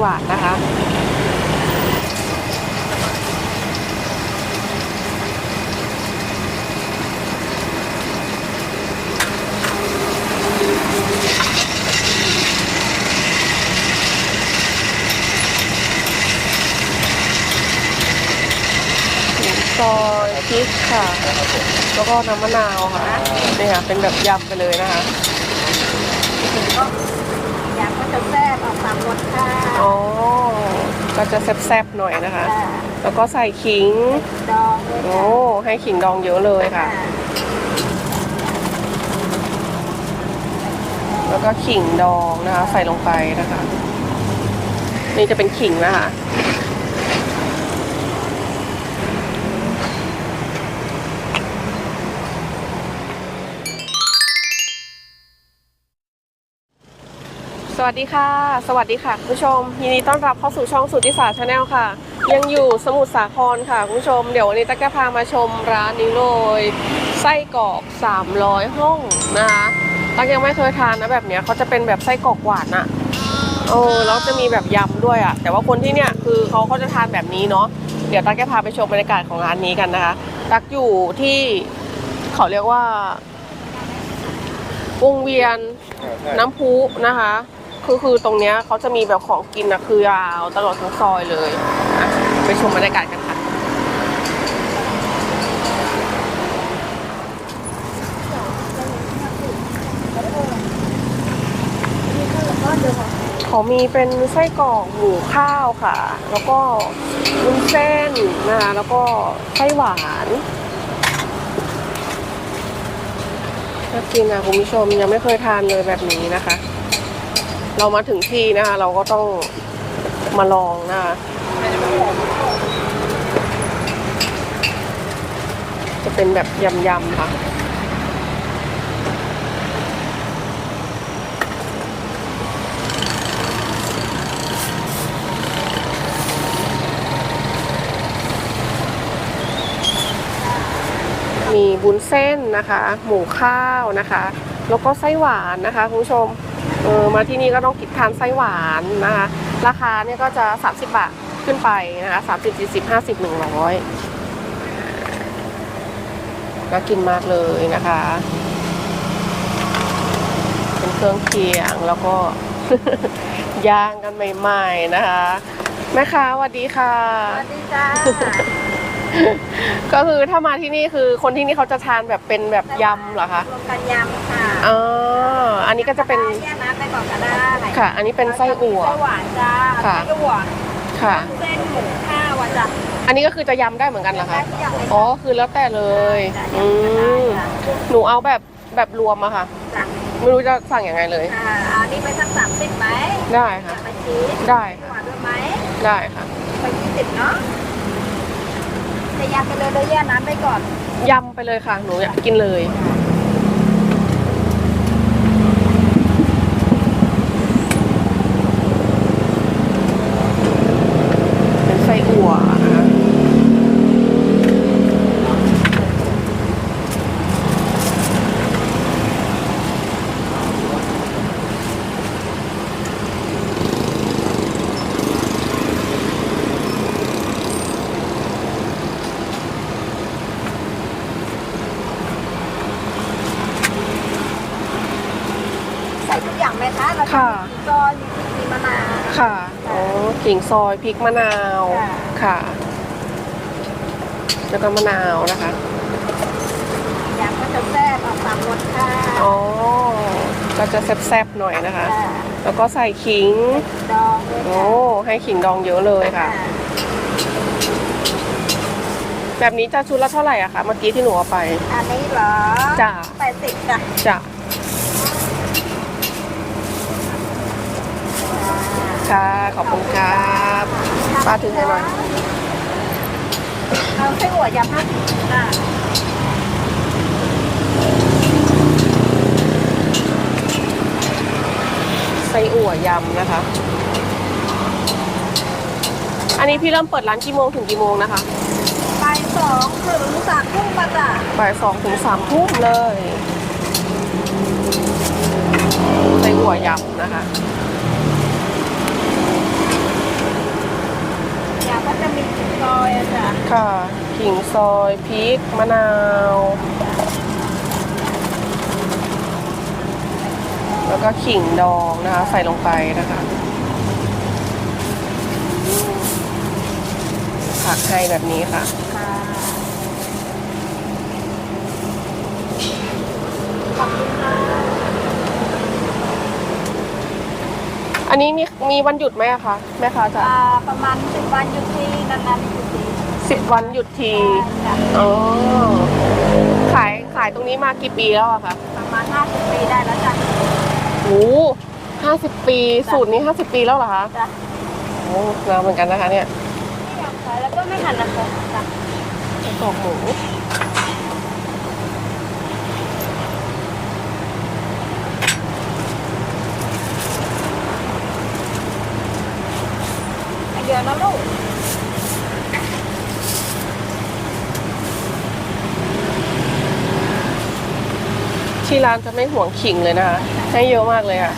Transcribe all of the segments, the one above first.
หวานนะคะ ซอยพริกค่ะ แล้วก็น้ำมะนาวค่ะนี่ค่ะ เป็นแบบยำไปเลยนะคะยากก็จะ สามรสค่ะอ๋อ ก็จะแซ่บๆหน่อยนะคะ แล้วก็ใส่ขิง ดองด้วยโอ้ ค่ะให้ขิงดองเยอะเลยค่ะ แล้วก็ขิงดองนะคะ ใส่ลงไปนะคะ นี่จะเป็นขิงนะคะ วัสดีค่ะ สวัสดีค่ะคุณผู้ชมยินดีต้อนรับเข้าสู่ช่องสุทธิศาสตร์ชาแนลค่ะ ยังอยู่สมุทรสาครค่ะคุณผู้ชม เดี๋ยววันนี้จะแกพามาชมร้านนี้เลยไส้กรอก 300 ห้องนะคะตักยังไม่เคยทานนะแบบเนี้ยเขาจะเป็นแบบไส้กรอกหวานอะเออแล้วจะมีแบบยำด้วยอะแต่ว่าคนที่เนี่ยคือเขาเขาจะทานแบบนี้เนาะเดี๋ยวตักจะพาไปชมบรรยากาศของร้านนี้กันนะคะ ตักอยู่ที่เขาเรียกว่าวงเวียนน้ำพุนะคะ คือคือตรงเนี้ยเขาจะมีแบบของกินนะคือยาวตลอดทั้งซอยเลยอะไปชมบรรยากาศกันค่ะเขามีเป็นไส้กรอกหมูข้าวค่ะ แล้วก็วุ้นเส้นนะคะแล้วก็ไส้หวานน่ากินนะคุณผู้ชมยังไม่เคยทานเลยแบบนี้นะคะ เรามาถึงที่นะคะเราก็ต้องมาลองนะคะจะเป็นแบบยำๆค่ะมีบุญเส้นนะคะ หมูข้าวนะคะ แล้วก็ไส้หวานนะคะคุณผู้ชม เออมาที่นี่ก็ต้องกินทานไส้หวานนะคะ ราคาเนี่ยก็จะ 30 บาทขึ้นไปนะคะ30 40 50 100ก็กินมากเลยนะคะ เป็นเครื่องเคียงแล้วก็ย่างกันใหม่ๆนะคะ แม่ค้าสวัสดีค่ะ สวัสดีจ้า ก็คือถ้ามาที่นี่คือคนที่นี่เขาจะทานแบบเป็นแบบยำเหรอคะรวมกันยำค่ะอ๋ออันนี้ก็จะเป็นแยกน้ำไปก่อนก็ได้ค่ะ อันนี้เป็นไส้อั่วไส้หวานจ้าค่ะไส้อั่วค่ะเส้นหมูข้าวอะจ้ะอันนี้ก็คือจะยำได้เหมือนกันเหรอได้คะทุกอย่างเลยอ๋อคือแล้วแต่เลยอืมหนูเอาแบบแบบรวมอะค่ะจ้ะไม่รู้จะสั่งยังไงเลยอ่าอันนี้ไปสักสามสิบไหมได้ค่ะไปชีสได้หวานด้วยไหมได้ค่ะไปยี่สิบเนาะจะ ยำไปเลยเลยแย่น้ำไปก่อนยำไปเลยค่ะ หนูอยากกินเลย เป็นไส้อั่วนะคะใส่ทุกอย่าง ไหมคะเราค่ะ มีซอยมีพริกมีมะนาว ค่ะอ๋อขิงซอยพริกมะนาวค่ะ ค่ะ แล้วก็มะนาวนะคะอยากก็จะแซ่บออกสามรสค่ะอ๋อก็จะแซ่บๆหน่อยนะคะ ค่ะแล้วก็ใส่ขิงดองด้วยโอ้ค่ะให้ขิงดองเยอะเลยค่ะ แบบนี้จะชุดละเท่าไหร่อะคะเมื่อกี้ที่หนูเอาไป อันนี้เหรอจ้ะ แปดสิบจ้ะจะ ค่ะ ขอบคุณครับป้าถือให้หน่อยเอาไส้หัวยำห้าสิบค่ะไส้อั่วยำนะคะ อันนี้พี่เริ่มเปิดร้านกี่โมงถึงกี่โมงนะคะไปสองถึงสามทุ่มมาจ้ะบ่ายสองถึงสามทุ่มเลยไส้อั่วยำนะคะ จะมีขิงซอยอะจ้ะค่ะขิงซอยพริกมะนาว แล้วก็ขิงดองนะคะ ใส่ลงไปนะคะผักให้แบบนี้ค่ะ ค่ะขอบคุณค่ะ อันนี้มีมีวันหยุดไหมอะคะแม่ค้าจะอ่าประมาณสิบวันหยุดที่นานๆหยุดทีสิบวันหยุดทีจ้ะอ๋อ ขายขายตรงนี้มากี่ปีแล้วอะคะประมาณห้าสิบปีได้แล้วจ้ะโอ้ห้าสิบปีสูตรนี้ห้าสิบปีแล้วเหรอคะ จ้ะโอ้นานเหมือนกันนะคะเนี่ย ไม่อยากขายแล้วก็ไม่ทันนะคะจ้ะกรอกหมู เดี๋ยวนะลูก ที่ ร้านจะไม่ห่วงขิงเลยนะคะให้เยอะมากเลยค่ะ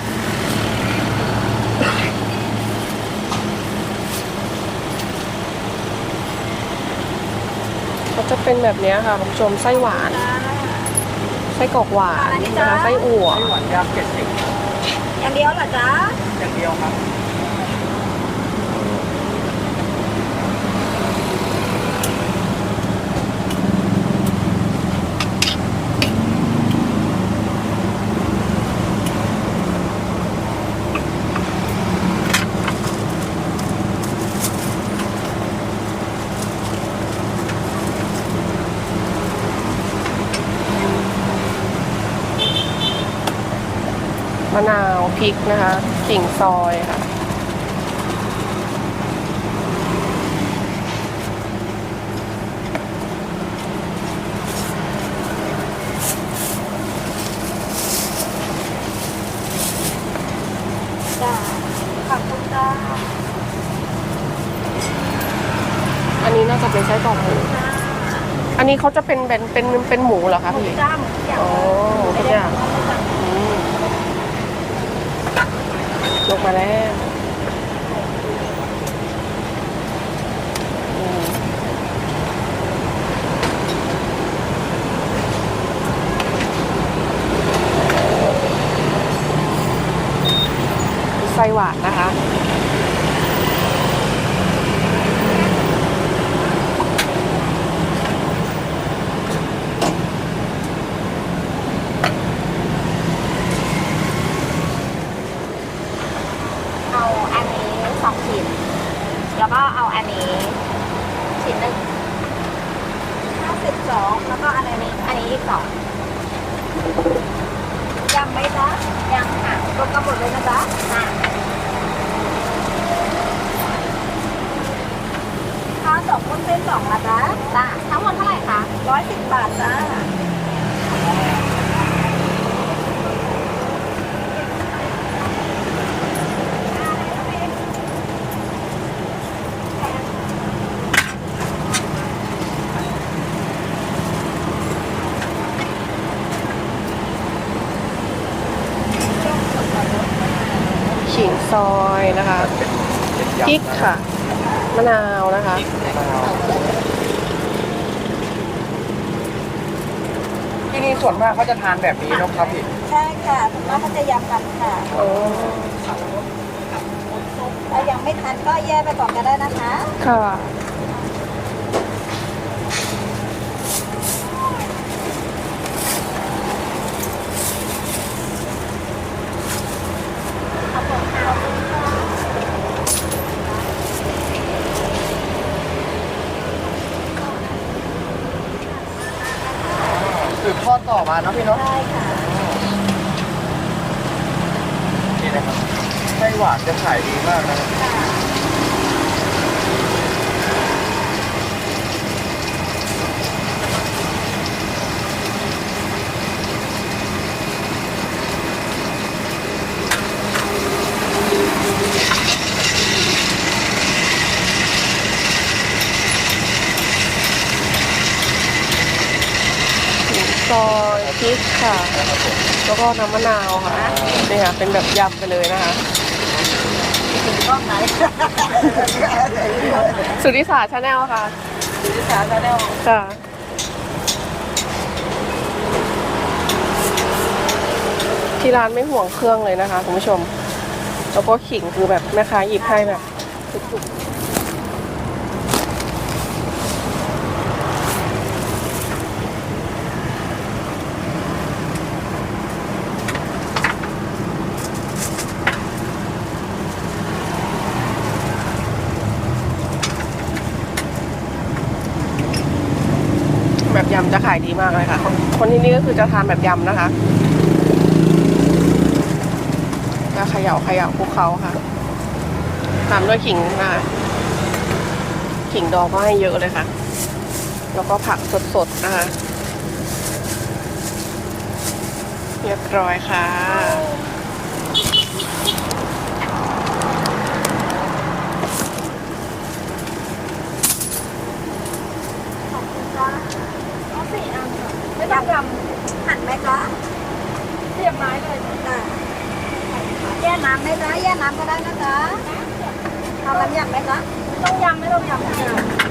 ก็จะเป็นแบบเนี้ยค่ะคุณผู้ชมไส้หวานจ้าไส้กรอกหวานอะไรนี่นะจ๊ะคะไส้อั่วไต้หวันย่างเจ็ดสิบอย่างเดียวเหรอจ๊ะอย่างเดียวครับ มะนาวพริกนะคะขิงซอยค่ะจ้าขอบคุณจ้าอันนี้น่าจะเป็นไส้กรอกหมูอันนี้เขาจะเป็นเป็นเป็นเป็นหมูเหรอคะหมูพี่จ้าหมูทุกอย่างอ๋อทุกอย่าง อืม ลงมาแล้วไส้หวานนะคะ เอาอันนี้สองชิ้น แล้วก็เอาอันนี้ชิ้นหนึ่งห้าสิบสองแล้วก็อันนี้ อันนี้อีก สองยังไหมจ๊ะยังค่ะรวมกันหมดเลยนะจ๊ะค่ะข้าวสองคนเส้นสองละจ๊ะจ้ะทั้งหมดเท่าไหร่คะร้อยสิบบาทจ้า ขิงซ อยนะคะเป็นเป็นพริกยำนค่ะ มะนาวนะคะพริกมะนาวที่นี่ส่วนมากเขาจะทานแบบนี้เนอะครับพี่ใช่ค่ะส่วนมากเขาจะยำกันค่ะอ๋อถ้ายังไม่ทันก็แยกไปก่อนก็ได้นะคะ ค่ะ สืบท อดต่อมาเนอะพี่เนาะใช่ค่ะนี่นะครับไส้หวานจะขายดีมากนะครับ ขิงซอยพริกค่ะ นะครับผม แล้ว ก็น้ำมะนาวค่ะนี่ค่ะเป็นแบบยำไปเลยนะคะกล้องไหนสุริสาชาแนลค่ะสุริสาชาแนลค่ะที่ร้านไม่ห่วงเครื่องเลยนะคะคุณผู้ชม แล้วก็ขิงคือแบบแม่ค้าหยิบให้แบบจุกๆำจะขายดีมากเลยค่ะคนคนที่นี่ก็คือจะทานแบบยำนะคะแล้วเขย่าเขย่าคลุกเขาค่ะตามด้วยขิงนะคะขิงดองก็ให้เยอะเลยค่ะ แล้วก็ผักสดๆนะคะ เรียบร้อยค่ะ เอาสี่อันค่ะ ไม่ต้องยำหั่นไหมคะเสียบไม้เลยค่ะแย่น้ำไหมคะแย่น้ำก็ได้นะจ๊ะเอาน้ำยำไหมคะต้องยำไม่ต้องยำ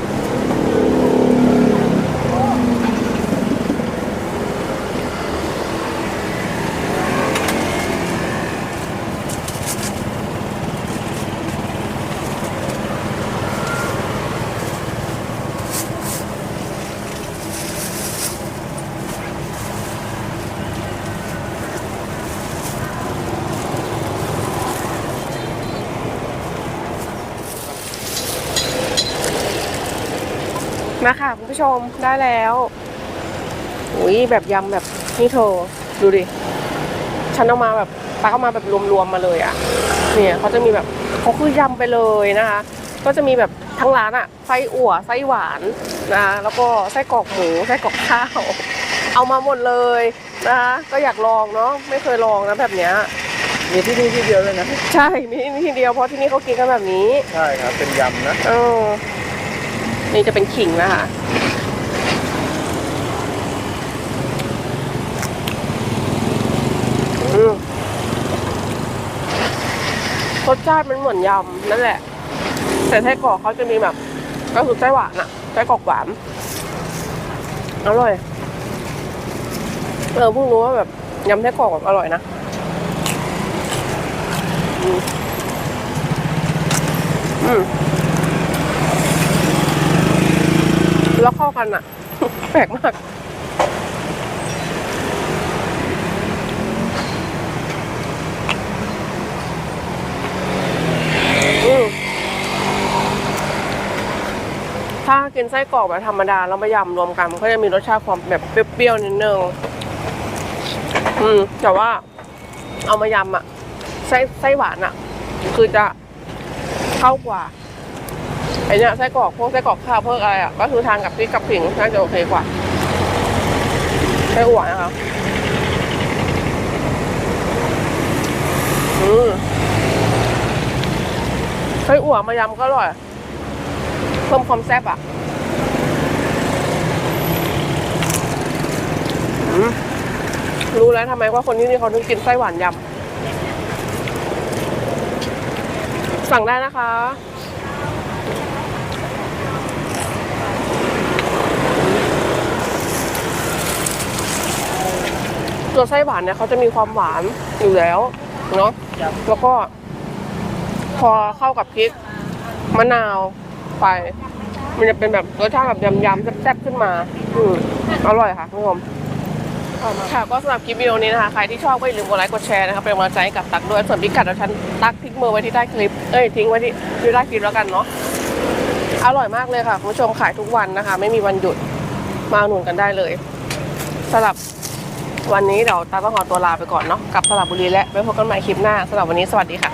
มาค่ะคุณผู้ชมได้แล้วอุ้ยแบบยำแบบนี่เธอดูดิฉันเอามาแบบตักเอามาแบบรวมๆมาเลยอะ่ะ เนี่ยเขาจะมีแบบเขาคือยำไปเลยนะคะ ก็จะมีแบบทั้งร้านอะไส้อั่วไส้หวานนะคะแล้วก็ไส้กรอกหมูไส้กรอกข้าวเอามาหมดเลยนะคะก็อยากลองเนาะไม่เคยลองนะแบบเนี้ยมีที่นี่ที่เดียวเลยนะใช่มีที่นี่ทีเดียวเพราะที่นี่เขากินกันแบบนี้ ใช่ครับเป็นยำนะเออ นี่จะเป็นขิงนะคะรสชาติมันเหมือนยำนั่นแหละ แต่ไส้กรอกเขาจะมีแบบ ก็คือไส้หวานอะไส้กรอกหวานอร่อยเออเพิ่งรู้ว่าแบบยำไส้กรอกแบบอร่อยนะอืมอืม แล้วเข้ากันอะแปลกมาก ถ้ากินไส้กรอกแบบธรรมดาแล้วมายำรวมกันมันก็จะมีรสชาติความแบบเปรี้ยวๆนิดนึงอืม แต่ว่าเอามายำอะไส้ไส้หวานอะคือจะเข้ากว่า ไอเนี้ยไส้กรอกพวกไส้กรอกข้าวพวกอะไรอะก็คือทานกับพริกกับผิงน่าจะโอเคกว่าไส้อั่วนะคะอืมไส้อั่วมายำก็อร่อย เพิ่มความแซ่บอะรู้แล้วทำไมว่าคนที่นี่เขาถึงกินไส้หวานยำ สั่งได้นะคะ ตัวไส้หวานเนี่ยเขาจะมีความหวานอยู่แล้วเนาะแล้วก็ พอเข้ากับพริกมะนาวไป มันจะเป็นแบบรสชาติแบบยำๆแซ่บๆขึ้นมา อืมอร่อยค่ะคุณผู้ชมค่ะก็สำหรับคลิปวิดีโอนี้นะคะ ใครที่ชอบก็อย่าลืมกดไลค์กดแชร์นะคะเป็นกำลังใจให้กับตักด้วย ส่วนพิกัดเดี๋ยวฉันตักทิ้งเบอร์ไว้ที่ใต้คลิป เอ้ยทิ้งไว้ที่ที่ใต้คลิปแล้วกันเนาะอร่อยมากเลยค่ะคุณผู้ชมขายทุกวันนะคะ ไม่มีวันหยุดมาอุดหนุนกันได้เลยสำหรับ วันนี้เดี๋ยวตาต้องขอตัวลาไปก่อนเนาะกับสระบุรีและไว้พบกันใหม่คลิปหน้าสำหรับวันนี้สวัสดีค่ะ